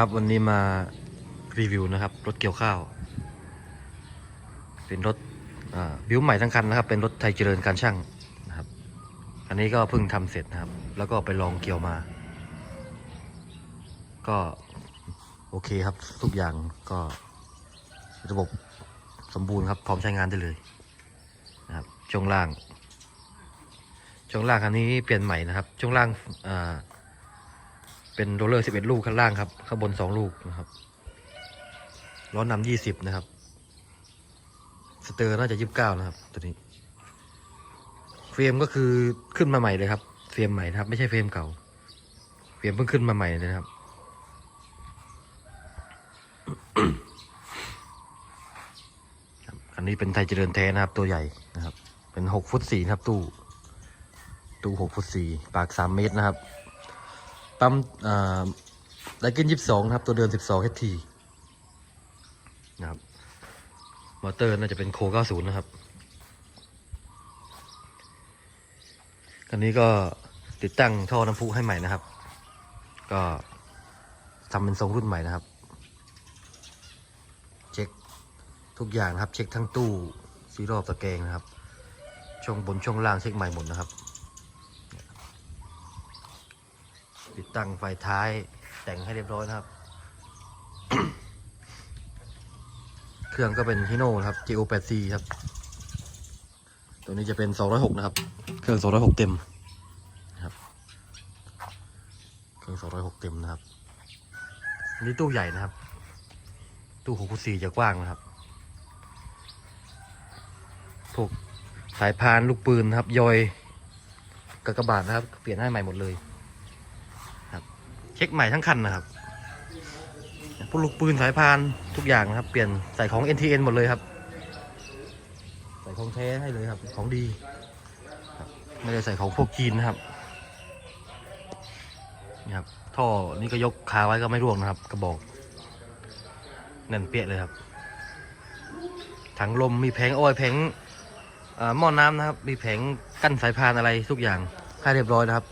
ครับวันนี้มารีวิวนะครับ รถเกี่ยวข้าว เป็นรถบิวใหม่ทั้งคันนะครับ เป็นรถไทยเจริญการช่างนะครับ อันนี้ก็เพิ่งทำเสร็จนะครับ แล้วก็ไปลองเกี่ยวมา ก็โอเคครับ ทุกอย่างก็ระบบสมบูรณ์ครับ พร้อมใช้งานได้เลยนะครับช่วงล่างช่วงล่างคันนี้เปลี่ยนใหม่นะครับช่วงล่างอ่า เป็นโรลเลอร์ 11 ลูกข้างล่างครับ ข้างบน 2 ลูกนะครับ ล้อนำ20 นะครับ สเตอร์น่าจะ 29 นะครับ ตัวนี้ เฟรมก็คือขึ้นมาใหม่เลยครับ เฟรมใหม่นะครับ ไม่ใช่เฟรมเก่า เฟรมเพิ่งขึ้นมาใหม่เลยนะครับ อันนี้เป็นไทยเจริญแท้นะครับ ตัวใหญ่นะครับ เป็น 6 ฟุต4ครับตู้ ตู้ 6 ฟุต4ปาก 3 เมตรนะครับ ปั๊มอ่าไดกินยี่สิบสองครับ ตัวเดินสิบสองเฮทีนะครับ มอเตอร์น่าจะเป็นโคเก้าศูนย์นะครับคันนี้ก็ติดตั้งท่อน้ำพุให้ใหม่นะครับ ก็ทำเป็นทรงรุ่นใหม่นะครับ เช็คทุกอย่างนะครับ เช็คทั้งตู้ซีรอบตะแกรงนะครับ ช่วงบนช่วงล่างเช็คใหม่หมดนะครับ ติดตั้งไฟท้ายแต่งให้เรียบร้อยนะครับ เครื่องก็เป็นฮิโน่นะครับ GO8C ครับ ตัวนี้จะเป็น 206 นะครับ เครื่อง 206 เต็มนะครับ เครื่อง 206 เต็มนะครับอันนี้ตู้ใหญ่นะครับ ตู้6คู4จะกว้างนะครับ พวกสายพานลูกปืนนะครับ ยอยกระกระบาดนะครับ เปลี่ยนให้ใหม่หมดเลย เช็คใหม่ทั้งคันนะครับพวกลูกปืนสายพานทุกอย่างนะครับ เปลี่ยนใส่ของ NTN หมดเลยครับ ใส่ของแท้ให้เลยครับ ของดี ไม่ได้ใส่ของพวกจีนนะครับนี่ครับ ท่อนี่ก็ยกคาไว้ก็ไม่ร่วงนะครับ กระบอกแน่นเปี้ยเลยครับ ถังลมมีแผงอ้อยแผงอ่าหม้อน้ำนะครับ มีแผงกั้นสายพานอะไรทุกอย่างให้เรียบร้อยนะครับ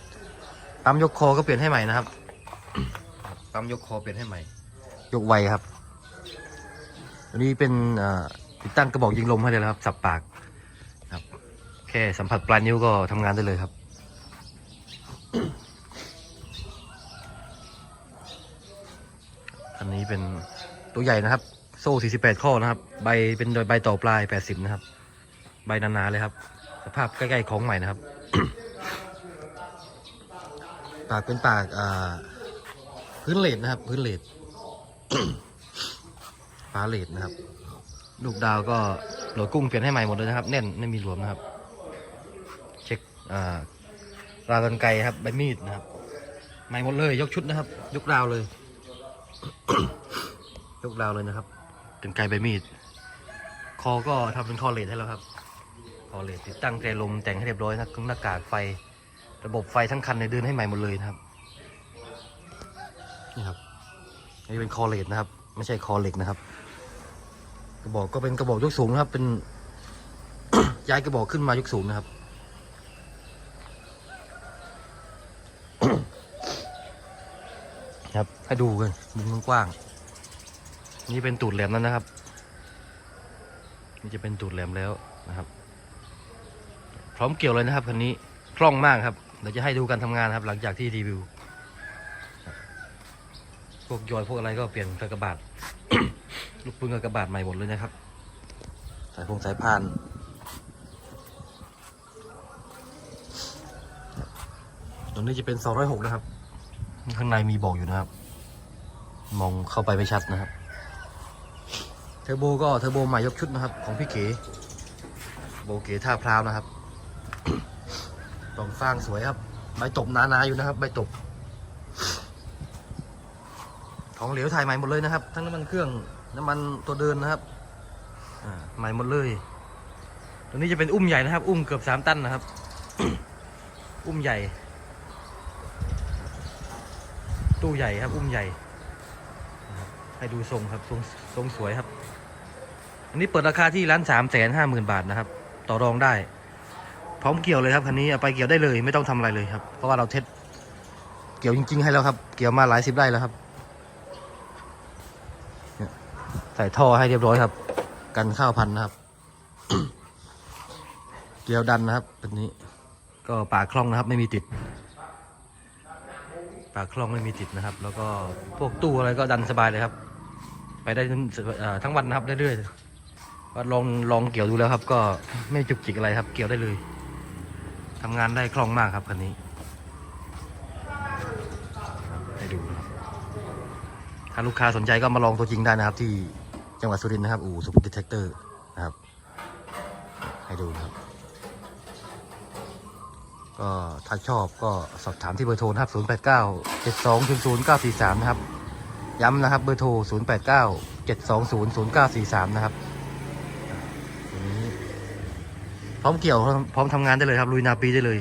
ปั๊มยกคอก็เปลี่ยนให้ใหม่นะครับ ปั๊มยกคอเปลี่ยนให้ใหม่ ยกไวครับ อันนี้เป็นติดตั้งกระบอกยิงลมให้เลยนะครับ สับปากครับ แค่สัมผัสปลายนิ้วก็ทำงานได้เลยครับอันนี้เป็นตัวใหญ่นะครับ โซ่ 48 ข้อนะครับ ใบเป็นโดยใบต่อปลาย 80 นะครับ ใบหนาๆเลยครับ สภาพใกล้ๆของใหม่นะครับ ปากเป็นปากอ่า พื้นเลดนะครับ พื้นเลดฟ้าเลดนะครับ ลูกดาวก็โหลดกุ้งเปลี่ยนให้ใหม่หมดเลยนะครับแน่นไม่มีหลวมนะครับ เช็คอราวกันไกรครับใบมีดนะครับใหม่หมดเลยยกชุดนะครับ ยกราวเลย ยกราวเลยนะครับกันไกใบมีด คอก็ทำเป็นคอเลดให้แล้วครับคอเลดติดตั้งแตรลมแต่งให้เรียบร้อยนะหน้ากากไฟ ระบบไฟทั้งคันในเดินให้ใหม่หมดเลยนะครับ นี่ครับนี่เป็นคอเลดนะครับ ไม่ใช่คอเหล็กนะครับ กระบอกก็เป็นกระบอกยกสูงนะครับ เป็น ย้ายกระบอกขึ้นมายกสูงนะครับครับให้ดูกันมุมกว้าง นี่เป็นตูดแหลมแล้วนะครับ นี่จะเป็นตูดแหลมแล้วนะครับ พร้อมเกี่ยวเลยนะครับคันนี้คล่องมากครับเดี๋ยวจะให้ดูการทำงานครับ หลังจากที่รีวิว วกยอยพวกอะไรก็เปลี่ยนกระบาด ลูกปืนกระบาดใหม่หมดเลยนะครับ สายพงสายพานตรงนี้จะเป็น 206 นะครับ ข้างในมีบอกอยู่นะครับ มองเข้าไปไม่ชัดนะครับ เทอร์โบก็เทอร์โบใหม่ยกชุดนะครับ ของพี่เก๋ โบเก๋ท่าพราวนะครับตรงฟางสวยครับ ใบตบหนาๆอยู่นะครับ ใบตบ ของเหลวถ่ายใหม่หมดเลยนะครับ ทั้งน้ำมันเครื่องน้ำมันตัวเดินนะครับใหม่หมดเลยตัวนี้จะเป็นอุ้มใหญ่นะครับ อุ้มเกือบสามตันนะครับ อุ้มใหญ่ ตู้ใหญ่ครับ อุ้มใหญ่ให้ดูทรงครับทรงทรงสวยครับ อันนี้เปิดราคาที่ร้านสามแสนห้าหมื่นบาทนะครับ ต่อรองได้ พร้อมเกี่ยวเลยครับคันนี้เอาไปเกี่ยวได้เลย ไม่ต้องทำอะไรเลยครับ เพราะว่าเราเทสเกี่ยวจริง ๆ ให้แล้วครับ เกี่ยวมาหลายสิบไร่แล้วครับ ใส่ท่อให้เรียบร้อยครับ กันข้าวพันนะครับ เกลียวดันนะครับเป็นนี้ ก็ปากคล่องนะครับ ไม่มีติด ปากคล่องไม่มีติดนะครับ แล้วก็พวกตู้อะไรก็ดันสบายเลยครับ ไปได้ทั้งวันนะครับเรื่อยๆก็ลองลองเกี่ยวดูแล้วครับ ก็ไม่จุกจิกอะไรครับ เกี่ยวได้เลยทำงานได้คล่องมากครับคันนี้ให้ดูครับถ้าลูกค้าสนใจก็มาลองตัวจริงได้นะครับที่ จังหวัดสุรินทร์นะครับ อู่สุภุดีเทคเตอร์นะครับ ให้ดูนะครับ ก็ถ้าชอบก็สอบถามที่เบอร์โทรนะครับ 0 8 9 7 2 0 0 9 4 3 นะครับ ย้ำนะครับเบอร์โทร 0 8 9 7 2 0 0 9 4 3 นะครับพร้อมเกี่ยวพร้อมทำงานได้เลยครับลุยนาปีได้เลย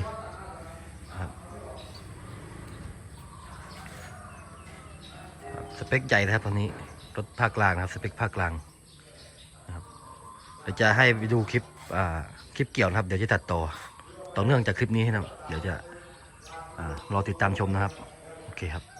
สเปคใหญ่นะครับตัวนี้ รถภาคกลางนะครับสเปคภาคกลางนะครับเดี๋ยวจะให้ไปดูคลิปอ่าคลิปเกี่ยวนะครับ เดี๋ยวจะตัดต่อต่อเนื่องจากคลิปนี้ให้นะครับเดี๋ยวจะอารอติดตามชมนะครับ โอเคครับ